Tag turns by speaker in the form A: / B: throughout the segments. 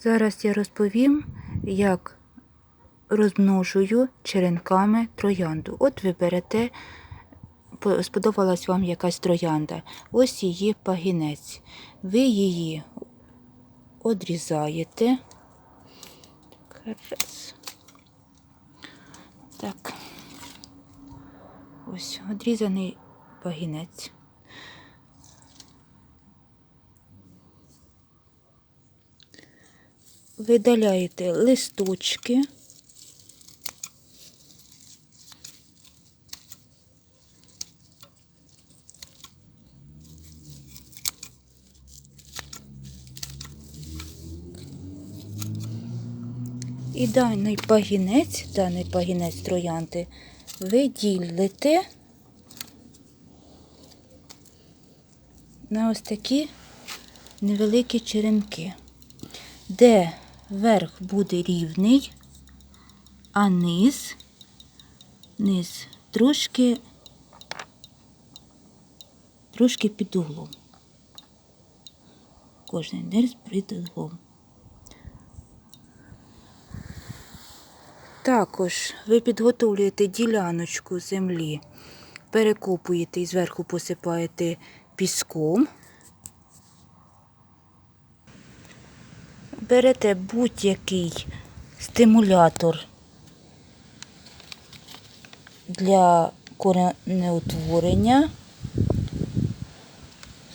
A: Зараз я розповім, як розмножую черенками троянду. От ви берете, сподобалась вам якась троянда. Ось її пагінець. Ви її одрізаєте. Так. Ось одрізаний пагінець. Видаляєте листочки. І даний пагінець, даний пагінець троянди, ви ділите на ось такі невеликі черенки, де верх буде рівний, а низ, низ трошки, трошки під углом. Кожен низ під углом. Також ви підготовлюєте діляночку землі, перекопуєте і зверху посипаєте піском. Берете будь-який стимулятор для коренеутворення,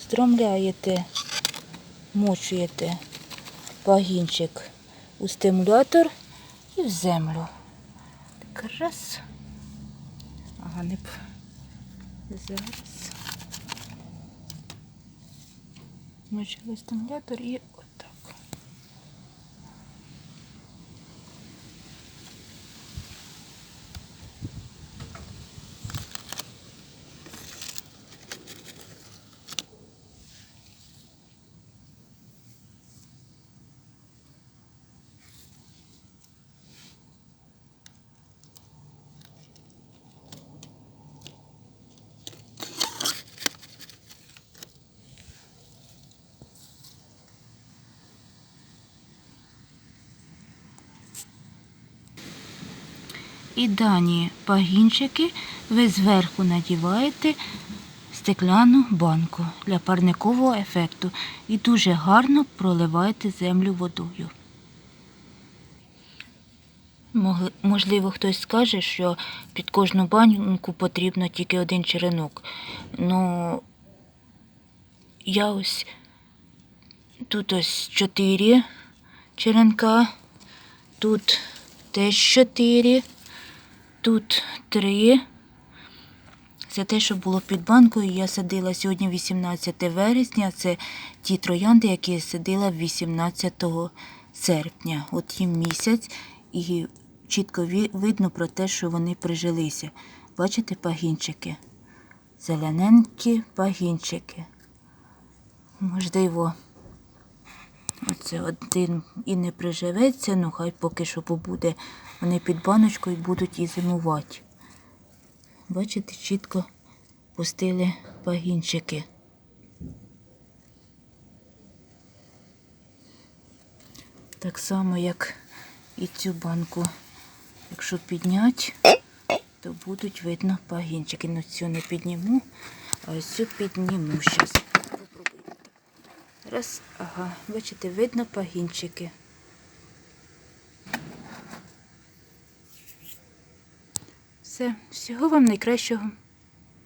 A: стромляєте, мочуєте пагінчик у стимулятор і в землю. Так раз. Ага, не. Зараз. Мочили стимулятор і І дані пагінчики ви зверху надіваєте стекляну банку для парникового ефекту і дуже гарно проливаєте землю водою. Можливо, хтось скаже, що під кожну банку потрібно тільки один черенок. Ну, я ось тут ось чотири черенка, тут теж чотири. Тут три. Це те, що було під банкою. Я садила сьогодні 18 вересня. Це ті троянди, які я садила 18 серпня. От їм місяць, і чітко видно про те, що вони прижилися. Бачите пагінчики? Зелененькі пагінчики. Можливо, Оце один і не приживеться, ну хай поки що побуде. Вони під баночкою будуть і зимувати. Бачите, чітко пустили пагінчики. Так само, як і цю банку. Якщо підняти, то будуть видно пагінчики. Ну цю не підніму, а ось цю підніму зараз. Раз, ага, бачите, видно пагінчики. Все, всього вам найкращого.